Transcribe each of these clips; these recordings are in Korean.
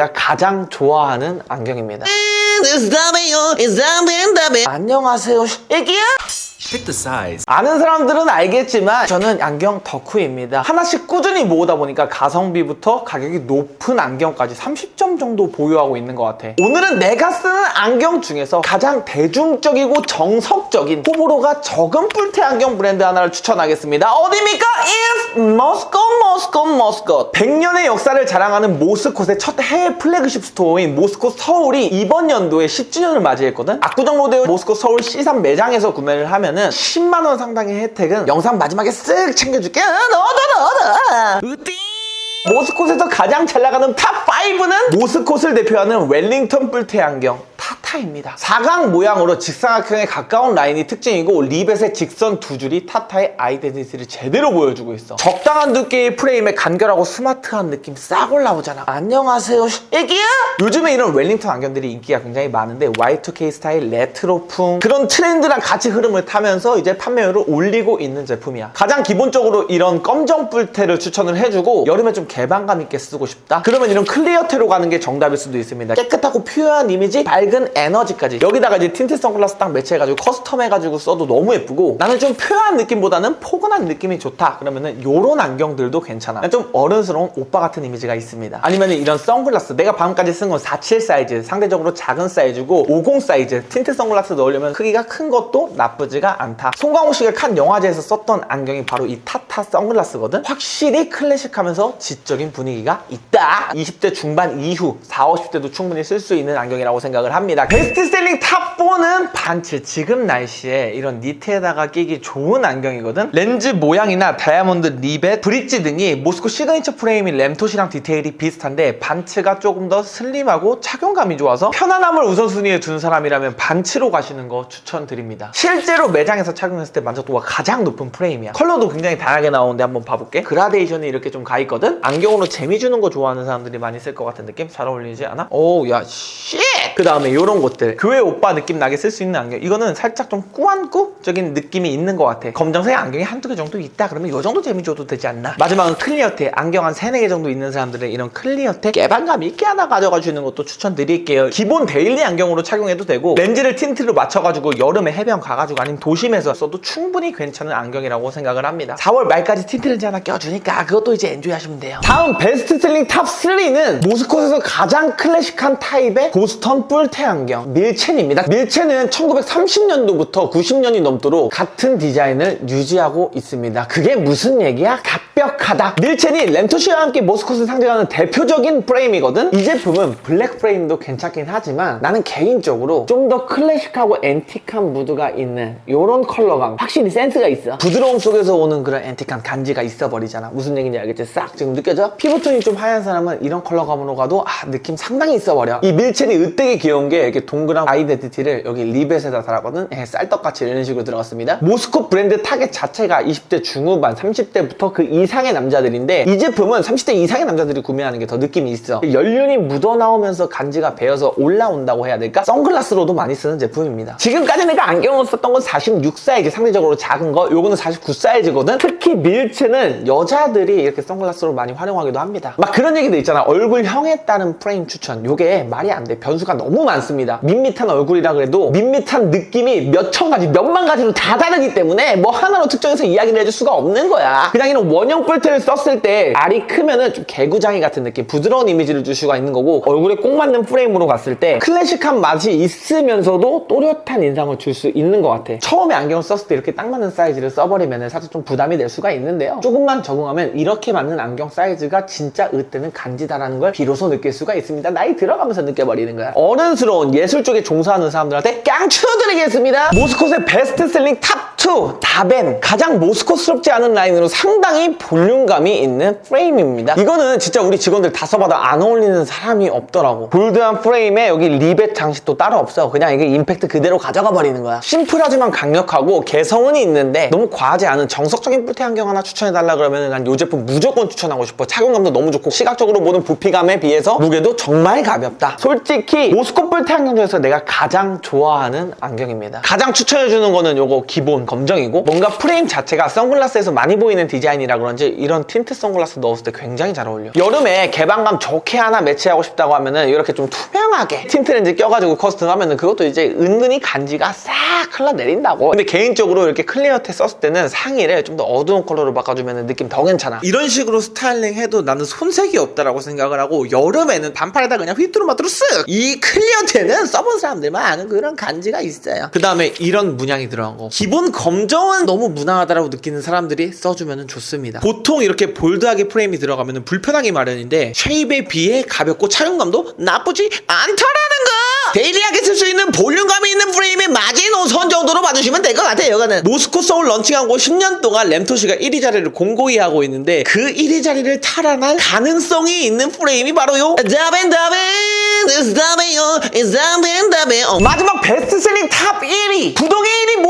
내가 가장 좋아하는 안경입니다. 안녕하세요. 애기야? Pick the size. 아는 사람들은 알겠지만 저는 안경 덕후입니다. 하나씩 꾸준히 모으다 보니까 가성비부터 가격이 높은 안경까지 30점 정도 보유하고 있는 것 같아. 오늘은 내가 쓰는 안경 중에서 가장 대중적이고 정석적인 호불호가 적은 뿔테 안경 브랜드 하나를 추천하겠습니다. 어디입니까? It's Moscow, Moscow, Moscow. 100년의 역사를 자랑하는 모스콧의 첫 해외 플래그십 스토어인 모스콧 서울이 이번 연도에 10주년을 맞이했거든. 압구정 로데오 모스콧 서울 C3 매장에서 구매를 하면 은 10만 원 상당의 혜택은 영상 마지막에 쓱 챙겨줄게. 너도 너도. 으띠. 모스콧에서 가장 잘 나가는 탑5는 모스콧을 대표하는 웰링턴 뿔테 안경 타타입니다. 사각 모양으로 직사각형에 가까운 라인이 특징이고 리벳의 직선 두 줄이 타타의 아이덴티티를 제대로 보여주고 있어. 적당한 두께의 프레임에 간결하고 스마트한 느낌 싹 올라오잖아. 안녕하세요, 애기야? 요즘에 이런 웰링턴 안경들이 인기가 굉장히 많은데 Y2K 스타일 레트로풍 그런 트렌드랑 같이 흐름을 타면서 이제 판매율을 올리고 있는 제품이야. 가장 기본적으로 이런 검정 뿔테를 추천을 해주고 여름에 좀 개방감 있게 쓰고 싶다? 그러면 이런 클리어 테로 가는 게 정답일 수도 있습니다. 깨끗하고 퓨어한 이미지, 밝은 에너지까지. 여기다가 이제 틴트 선글라스 딱 매치해가지고 커스텀해가지고 써도 너무 예쁘고 나는 좀 퓨어한 느낌보다는 포근한 느낌이 좋다. 그러면은 요런 안경들도 괜찮아. 좀 어른스러운 오빠 같은 이미지가 있습니다. 아니면 이런 선글라스. 내가 방금까지 쓴 건 47 사이즈 상대적으로 작은 사이즈고 50 사이즈 틴트 선글라스 넣으려면 크기가 큰 것도 나쁘지가 않다. 송강호 씨가 칸 영화제에서 썼던 안경이 바로 이 타타 선글라스거든? 확실히 클래식하면서 지적인 분위기가 있다. 20대 중반 이후 40, 50대도 충분히 쓸 수 있는 안경이라고 생각을 합니다 베스트셀링 탑4는 반츠 지금 날씨에 이런 니트에다가 끼기 좋은 안경이거든. 렌즈 모양이나 다이아몬드 리벳 브릿지 등이 모스코 시그니처 프레임인 램토시랑 디테일이 비슷한데 반츠가 조금 더 슬림하고 착용감이 좋아서 편안함을 우선순위에 둔 사람이라면 반츠로 가시는 거 추천드립니다. 실제로 매장에서 착용했을 때 만족도가 가장 높은 프레임이야. 컬러도 굉장히 다양하게 나오는데 한번 봐볼게. 그라데이션이 이렇게 좀 가있거든. 안경으로 재미 주는 거 좋아하는 사람들이 많이 쓸 것 같은 느낌? 잘 어울리지 않아? 오야 씨! 그 다음에 이런 것들. 교회 오빠 느낌 나게 쓸 수 있는 안경. 이거는 살짝 좀 꾸안꾸적인 느낌이 있는 것 같아. 검정색 안경이 한두 개 정도 있다 그러면 이 정도 재미 줘도 되지 않나? 마지막은 클리어텍 안경 한 세네 개 정도 있는 사람들은 이런 클리어텍 개방감 있게 하나 가져가 주는 것도 추천드릴게요. 기본 데일리 안경으로 착용해도 되고 렌즈를 틴트로 맞춰가지고 여름에 해변 가가지고 아니면 도심에서 써도 충분히 괜찮은 안경이라고 생각을 합니다. 4월 말까지 틴트 렌즈 하나 껴주니까 그것도 이제 엔조이 하시면 돼요. 다음 베스트셀링 탑3는 모스콧에서 가장 클래식한 타입의 보스턴 뿔테 안경 밀첸입니다. 밀첸은 1930년도부터 90년이 넘도록 같은 디자인을 유지하고 있습니다. 그게 무슨 얘기야? 갑벽하다. 밀첸이 램토시와 함께 모스콧을 상징하는 대표적인 프레임이거든? 이 제품은 블랙 프레임도 괜찮긴 하지만 나는 개인적으로 좀 더 클래식하고 앤틱한 무드가 있는 이런 컬러감 확실히 센스가 있어. 부드러움 속에서 오는 그런 앤틱한 간지가 있어 버리잖아. 무슨 얘기인지 알겠지? 싹 지금 느껴져? 피부톤이 좀 하얀 사람은 이런 컬러감으로 가도 아 느낌 상당히 있어 버려. 이 밀첸이 으뜨 게 귀여운 게 이렇게 동그란 아이덴티티를 여기 리벳에다 달았거든? 예, 쌀떡같이 이런 식으로 들어갔습니다. 모스코 브랜드 타겟 자체가 20대 중후반 30대부터 그 이상의 남자들인데 이 제품은 30대 이상의 남자들이 구매하는 게 더 느낌이 있어. 연륜이 묻어나오면서 간지가 배어서 올라온다고 해야 될까? 선글라스로도 많이 쓰는 제품입니다. 지금까지 내가 안경을 썼던 건 46 사이즈 상대적으로 작은 거. 요거는 49 사이즈거든? 특히 밀체는 여자들이 이렇게 선글라스로 많이 활용하기도 합니다. 막 그런 얘기도 있잖아. 얼굴형에 따른 프레임 추천. 요게 말이 안 돼. 변수가 너무 많습니다. 밋밋한 얼굴이라 그래도 밋밋한 느낌이 몇 천 가지 몇만 가지로 다 다르기 때문에 뭐 하나로 특정해서 이야기를 해줄 수가 없는 거야. 그냥 이런 원형 뿔테를 썼을 때 알이 크면은 좀 개구장이 같은 느낌 부드러운 이미지를 줄 수가 있는 거고 얼굴에 꼭 맞는 프레임으로 갔을 때 클래식한 맛이 있으면서도 또렷한 인상을 줄 수 있는 것 같아. 처음에 안경을 썼을 때 이렇게 딱 맞는 사이즈를 써버리면 살짝 좀 부담이 될 수가 있는데요. 조금만 적응하면 이렇게 맞는 안경 사이즈가 진짜 으때는 간지다라는 걸 비로소 느낄 수가 있습니다. 나이 들어가면서 느껴버리는 거야 어른스러운 예술 쪽에 종사하는 사람들한테 깡추 드리겠습니다. 모스콧의 베스트셀링 탑 2 다벤 가장 모스콧스럽지 않은 라인으로 상당히 볼륨감이 있는 프레임입니다. 이거는 진짜 우리 직원들 다 써봐도 안 어울리는 사람이 없더라고. 볼드한 프레임에 여기 리벳 장식도 따로 없어. 그냥 이게 임팩트 그대로 가져가 버리는 거야. 심플하지만 강력하고 개성은 있는데 너무 과하지 않은 정석적인 뿔테 안경 하나 추천해달라 그러면 난 이 제품 무조건 추천하고 싶어. 착용감도 너무 좋고 시각적으로 보는 부피감에 비해서 무게도 정말 가볍다. 솔직히 모스코 뿔테 안경 중에서 내가 가장 좋아하는 안경입니다. 가장 추천해주는 거는 요거 기본 검정이고 뭔가 프레임 자체가 선글라스에서 많이 보이는 디자인이라 그런지 이런 틴트 선글라스 넣었을 때 굉장히 잘 어울려. 여름에 개방감 좋게 하나 매치하고 싶다고 하면은 이렇게 좀 투명하게 틴트 렌즈 껴가지고 커스텀 하면은 그것도 이제 은근히 간지가 싹 흘러내린다고. 근데 개인적으로 이렇게 클리어테 썼을 때는 상의를 좀 더 어두운 컬러로 바꿔주면 느낌 더 괜찮아. 이런 식으로 스타일링 해도 나는 손색이 없다라고 생각을 하고 여름에는 반팔에다 그냥 휘뚜루마뚜루 쓱이 클리어테는 써본 사람들만 아는 그런 간지가 있어요. 그 다음에 이런 문양이 들어간 거. 기본 검정은 너무 무난하다라고 느끼는 사람들이 써주면 좋습니다. 보통 이렇게 볼드하게 프레임이 들어가면 불편하기 마련인데 쉐입에 비해 가볍고 착용감도 나쁘지 않다라는 거! 데일리하게 쓸 수 있는 볼륨감이 있는 프레임의 마지노선 정도로 봐주시면 될 것 같아요 이거는. 모스코 서울 런칭한 고 10년 동안 램토시가 1위 자리를 공고히 하고 있는데 그 1위 자리를 탈환할 가능성이 있는 프레임이 바로 요. 다벤 다벤 is 다벤요 is 다벤 다벤 어, 마지막 베스트셀링 탑 1위 부동의 1위 모스코 라인은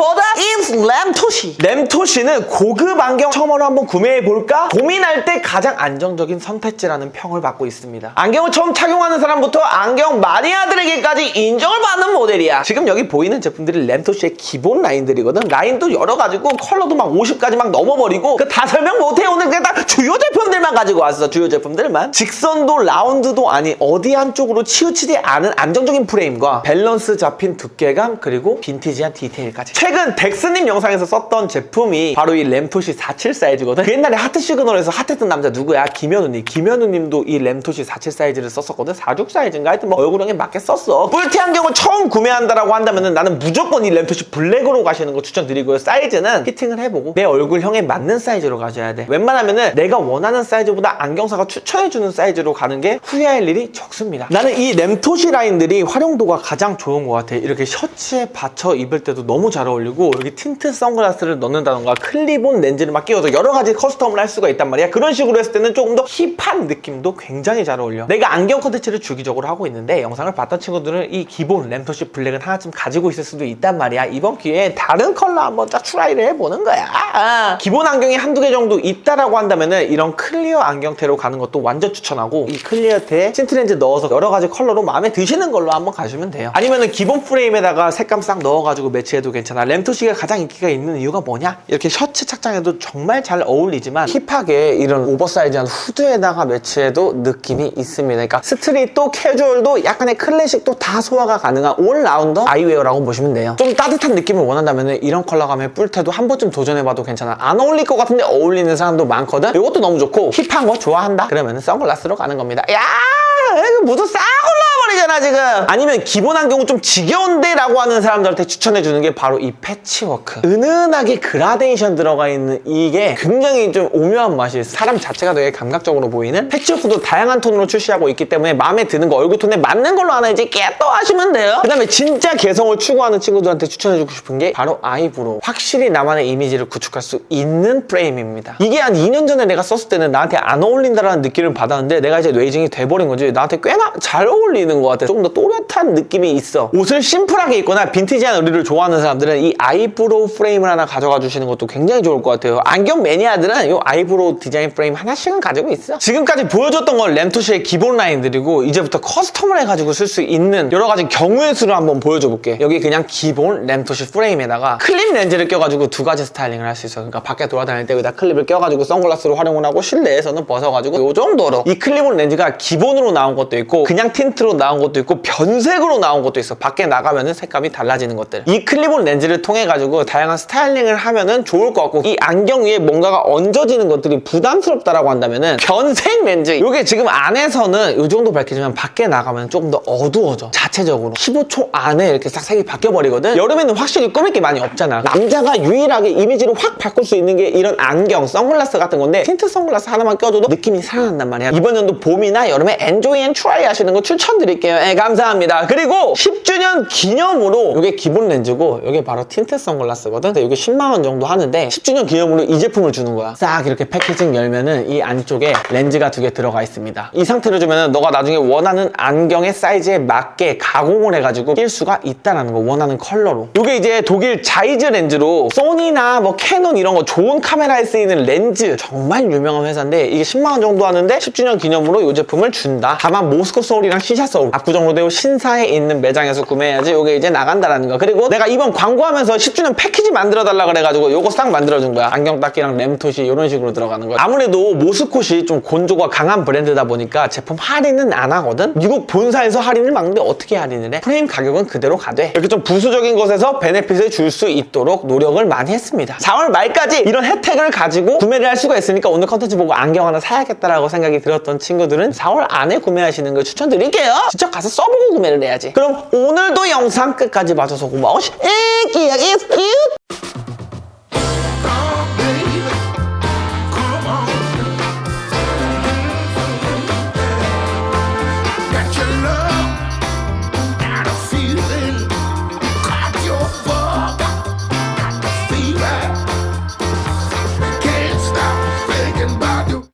뭐다? is 램토시. 램토시는 고급 안경 처음으로 한번 구매해볼까? 고민할 때 가장 안정적인 선택지라는 평을 받고 있습니다. 안경을 처음 착용하는 사람부터 안경 마니아들에게까지 인정을 받는 모델이야. 지금 여기 보이는 제품들이 램토시의 기본 라인들이거든. 라인도 여러 가지고 컬러도 막 50까지 막 넘어버리고 그 다 설명 못해. 오늘 그냥 다 주요 제품들만 가지고 왔어. 주요 제품들만. 직선도 라운드도 아니 어디 한쪽으로 치우치지 않은 안정적인 프레임과 밸런스 잡힌 두께감 그리고 빈티지한 디테일까지 최근 덱스님 영상에서 썼던 제품이 바로 이 램토시 47 사이즈거든? 그 옛날에 하트 시그널에서 핫했던 남자 누구야? 김현우님. 김현우님도 이 램토시 47 사이즈를 썼었거든? 46 사이즈인가? 하여튼 뭐 얼굴형에 맞게 썼어. 뿔티 안경을 처음 구매한다라고 한다면 나는 무조건 이 램토시 블랙으로 가시는 거 추천드리고요. 사이즈는 피팅을 해보고 내 얼굴형에 맞는 사이즈로 가져야 돼. 웬만하면은 내가 원하는 사이즈보다 안경사가 추천해주는 사이즈로 가는 게 후회할 일이 적습니다. 나는 이 램토시 라인들이 활용도가 가장 좋은 것 같아. 이렇게 셔츠에 받쳐 입을 때도 너무 잘 어울 리고 여기 틴트 선글라스를 넣는다던가 클립온 렌즈를 막 끼워서 여러 가지 커스텀을 할 수가 있단 말이야. 그런 식으로 했을 때는 조금 더 힙한 느낌도 굉장히 잘 어울려. 내가 안경 컨텐츠를 주기적으로 하고 있는데 영상을 봤던 친구들은 이 기본 램토시 블랙은 하나쯤 가지고 있을 수도 있단 말이야. 이번 기회에 다른 컬러 한번 딱 트라이를 해보는 거야. 아, 기본 안경이 한두 개 정도 있다라고 한다면 은 이런 클리어 안경테로 가는 것도 완전 추천하고 이 클리어테에 틴트 렌즈 넣어서 여러 가지 컬러로 마음에 드시는 걸로 한번 가시면 돼요. 아니면 은 기본 프레임에다가 색감 싹 넣어가지고 매치해도 괜찮아 램토시가 가장 인기가 있는 이유가 뭐냐? 이렇게 셔츠 착장에도 정말 잘 어울리지만 힙하게 이런 오버사이즈한 후드에다가 매치해도 느낌이 있습니다. 그러니까 스트릿도 캐주얼도 약간의 클래식도 다 소화가 가능한 올라운더 아이웨어라고 보시면 돼요. 좀 따뜻한 느낌을 원한다면 이런 컬러감의 뿔테도 한 번쯤 도전해봐도 괜찮아. 안 어울릴 것 같은데 어울리는 사람도 많거든? 이것도 너무 좋고 힙한 거 좋아한다? 그러면 선글라스로 가는 겁니다. 야 이거 모두 싹 올라 와버리잖아 지금 아니면 기본 안경은 좀 지겨운데 라고 하는 사람들한테 추천해주는 게 바로 이 패치워크. 은은하게 그라데이션 들어가 있는 이게 굉장히 좀 오묘한 맛이 사람 자체가 되게 감각적으로 보이는 패치워크도 다양한 톤으로 출시하고 있기 때문에 마음에 드는 거 얼굴 톤에 맞는 걸로 하나 이제 깨또 하시면 돼요. 그 다음에 진짜 개성을 추구하는 친구들한테 추천해주고 싶은 게 바로 아이브로우. 확실히 나만의 이미지를 구축할 수 있는 프레임입니다. 이게 한 2년 전에 내가 썼을 때는 나한테 안 어울린다라는 느낌을 받았는데 내가 이제 뇌징이 돼버린 거지. 나한테 꽤나 잘 어울리는 것 같아. 조금 더 또렷한 느낌이 있어. 옷을 심플하게 입거나 빈티지한 의류를 좋아하는 사람들은 이 아이브로우 프레임을 하나 가져가 주시는 것도 굉장히 좋을 것 같아요. 안경 매니아들은 이 아이브로우 디자인 프레임 하나씩은 가지고 있어. 지금까지 보여줬던 건 램토시의 기본 라인들이고 이제부터 커스텀을 해가지고 쓸 수 있는 여러 가지 경우의 수를 한번 보여줘 볼게. 여기 그냥 기본 램토시 프레임에다가 클립 렌즈를 껴가지고 두 가지 스타일링을 할 수 있어. 그러니까 밖에 돌아다닐 때 여기다 클립을 껴가지고 선글라스로 활용을 하고 실내에서는 벗어가지고 이 정도로 이 클립온 렌즈가 기본으로 나온 것도 있고 그냥 틴트로 나온 것도 있고 변색으로 나온 것도 있어. 밖에 나가면은 색감이 달라지는 것들. 이 클립온 렌즈를 통해 가지고 다양한 스타일링을 하면은 좋을 것 같고 이 안경 위에 뭔가가 얹어지는 것들이 부담스럽다라고 한다면은 변색 렌즈. 이게 지금 안에서는 이 정도 밝히지만 밖에 나가면 조금 더 어두워져. 자체적으로. 15초 안에 이렇게 싹 색이 바뀌어 버리거든. 여름에는 확실히 꾸밀 게 많이 없잖아. 남자가 유일하게 이미지를 확 바꿀 수 있는 게 이런 안경 선글라스 같은 건데 틴트 선글라스 하나만 껴줘도 느낌이 살아난단 말이야. 이번 연도 봄이나 여름에 엔조이 앤 트라이 하시는 거 추천드릴게요 예, 감사합니다. 그리고 10주년 기념으로 이게 기본 렌즈고 이게 바로 틴트 선글라스거든? 근데 이게 10만 원 정도 하는데 10주년 기념으로 이 제품을 주는 거야. 싹 이렇게 패키징 열면은 이 안쪽에 렌즈가 두 개 들어가 있습니다. 이 상태로 주면은 너가 나중에 원하는 안경의 사이즈에 맞게 가공을 해가지고 낄 수가 있다라는 거 원하는 컬러로. 이게 이제 독일 자이즈 렌즈로 소니나 뭐 캐논 이런 거 좋은 카메라에 쓰이는 렌즈. 정말 유명한 회사인데 이게 10만 원 정도 하는데 10주년 기념으로 이 제품을 준다. 다만 모스코 서울이랑 시샤 서울 로데오 압구정 로데오 신사에 있는 매장에서 구매해야지 이게 이제 나간다라는 거. 그리고 내가 이번 광고하면서 10주년 패키지 만들어 달라 그래가지고 요거 싹 만들어준 거야. 안경 닦기랑 램토시 이런 식으로 들어가는 거야 아무래도 모스콧이 좀 곤조가 강한 브랜드다 보니까 제품 할인은 안 하거든? 미국 본사에서 할인을 막는데 어떻게 할인을 해? 프레임 가격은 그대로 가돼 이렇게 좀 부수적인 것에서 베네핏을 줄 수 있도록 노력을 많이 했습니다. 4월 말까지 이런 혜택을 가지고 구매를 할 수가 있으니까 오늘 컨텐츠 보고 안경 하나 사야겠다라고 생각이 들었던 친구들은 4월 안에 구매하시는 걸 추천드릴게요 직접 가서 써보고 구매를 해야지. 그럼 오늘도 영상 끝까지 봐줘서 고마워. 에끼야 이스